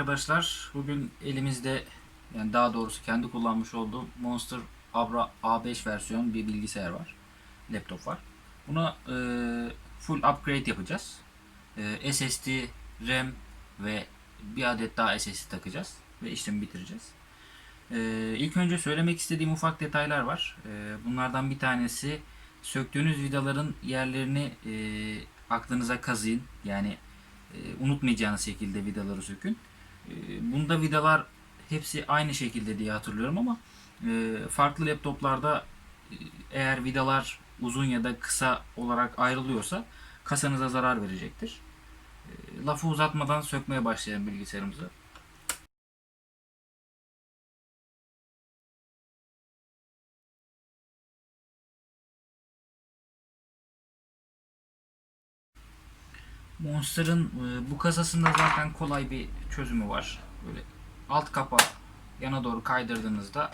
arkadaşlar. Bugün elimizde yani daha doğrusu kendi kullanmış olduğum Monster Abra A5 versiyon bir bilgisayar var. Laptop var. Buna e, full upgrade yapacağız. E, SSD, RAM ve bir adet daha SSD takacağız ve işlemi bitireceğiz. E, ilk önce söylemek istediğim ufak detaylar var. E, bunlardan bir tanesi söktüğünüz vidaların yerlerini e, aklınıza kazıyın. Yani e, unutmayacağınız şekilde vidaları sökün. E, bunda vidalar hepsi aynı şekilde diye hatırlıyorum ama e, farklı laptoplarda e, eğer vidalar uzun ya da kısa olarak ayrılıyorsa kasanıza zarar verecektir. E, lafı uzatmadan sökmeye başlayalım bilgisayarımızı. Monster'ın e, bu kasasında zaten kolay bir çözümü var. Böyle alt kapağı yana doğru kaydırdığınızda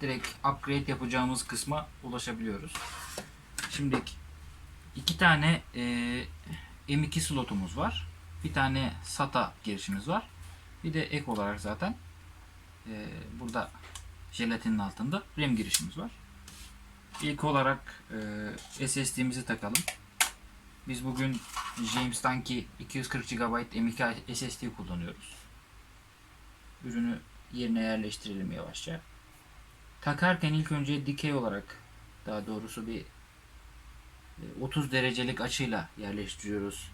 direkt upgrade yapacağımız kısma ulaşabiliyoruz. Şimdi iki tane e, M2 slotumuz var. Bir tane SATA girişimiz var. Bir de ek olarak zaten e, burada jelatinin altında RAM girişimiz var. İlk olarak e, SSD'mizi takalım. Biz bugün James Dunkey 240 GB M.2 SSD kullanıyoruz. Ürünü yerine yerleştirelim yavaşça. Takarken ilk önce dikey olarak daha doğrusu bir e, 30 derecelik açıyla yerleştiriyoruz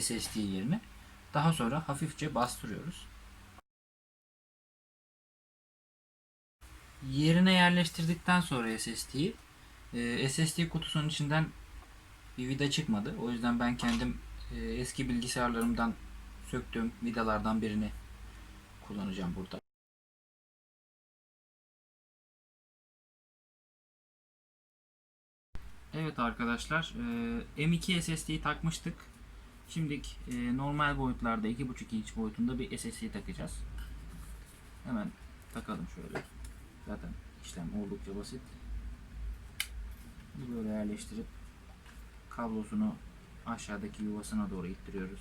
SSD yerine. Daha sonra hafifçe bastırıyoruz. Yerine yerleştirdikten sonra SSD'yi e, SSD kutusunun içinden bir vida çıkmadı. O yüzden ben kendim e, eski bilgisayarlarımdan söktüğüm vidalardan birini kullanacağım burada. Evet arkadaşlar e, M2 SSD'yi takmıştık. Şimdi e, normal boyutlarda 2.5 inç boyutunda bir SSD takacağız. Hemen takalım şöyle. Zaten işlem oldukça basit. Böyle yerleştirip kablosunu aşağıdaki yuvasına doğru ittiriyoruz.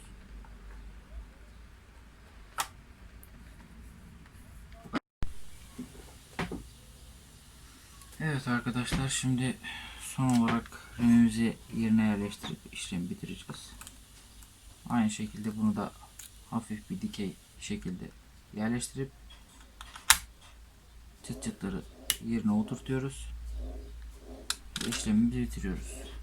Evet arkadaşlar şimdi son olarak RAM'imizi yerine yerleştirip işlemi bitireceğiz. Aynı şekilde bunu da hafif bir dikey şekilde yerleştirip çıt çıtları yerine oturtuyoruz ve işlemimizi bitiriyoruz.